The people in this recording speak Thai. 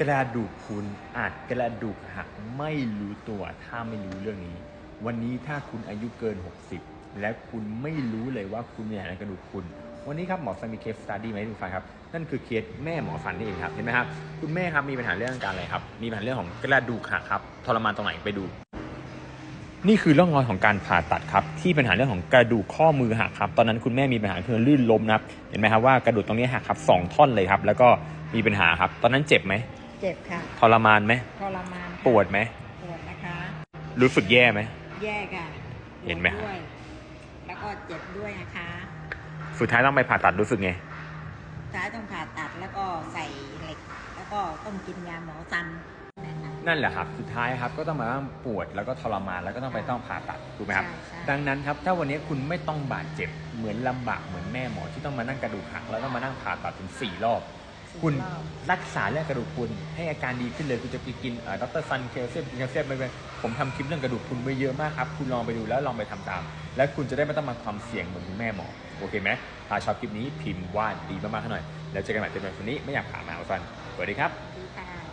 กระดูกคุณอาจกระดูกหักไม่รู้ตัวถ้าไม่รู้เรื่องนี้ วันนี้ถ้าคุณอายุเกิน 60 และคุณไม่รู้เลยว่าคุณมีปัญหากระดูกคุณ วันนี้ครับหมอซันมีเคสสตาร์ดี้มาให้ดูฟังครับ นั่นคือเคสแม่หมอฟันนี่เองครับเห็นไหมครับคุณแม่ครับมีปัญหาเรื่องการอะไรครับ มีปัญหาเรื่องของกระดูกหักครับทรมานตรงไหนไปดูนี่คือร่องรอยของการผ่าตัดครับที่ปัญหาเรื่องของกระดูกข้อมือหักครับ ตอนนั้นคุณแม่มีปัญหาคือลื่นล้มนะครับ เห็นไหมครับว่ากระดูกตรงนี้หักครับสองท่อนเลยครับ แล้วก็มีปัญหาครับ ตอนนั้นเจ็บไหม เจ็บค่ะทรมานไหมทรมานค่ะปวดไหมปวดนะคะ รู้สึกแย่ไหม แย่ค่ะเห็นไหมปวดด้วยแล้วก็เจ็บด้วยนะคะสุดท้ายต้องไปผ่าตัดรู้สึกไง สุดท้ายต้องผ่าตัดแล้วก็ใส่เหล็ก แล้วก็ต้องกินยาหมอซันแนะนำนั่นแหละครับ สุดท้ายครับก็ต้องมานั่งปวดแล้วก็ทรมานแล้วก็ต้องไปต้องผ่าตัดถูกไหมครับ ใช่ใช่ ดังนั้นครับถ้าวันนี้คุณไม่ต้องบาดเจ็บเหมือนลำบากเหมือนแม่หมอที่ต้องมานั่งกระดูกหักแล้วต้องมานั่งผ่าตัดถึงสี่รอบ คุณรักษาเรื่องกระดูกคุณ ให้อาการดีขึ้นเลยคุณจะไปกินดรซันเคลเซียมแคลเซียมไปผมทำคลิปเรื่องกระดูกคุณไปเยอะมากครับ คุณลองไปดูแล้วลองไปทำตาม แล้วคุณจะได้ไม่ต้องมาความเสี่ยงเหมือนคุณแม่หมอ โอเคไหมถ้าชอบคลิปนี้พิมพ์ว่าดีมากๆหน่อย แล้วเจอกันใหม่เป็นวันนี้ไม่อยากผ่ามาเอาฟันสวัสดีครับดีค่ะ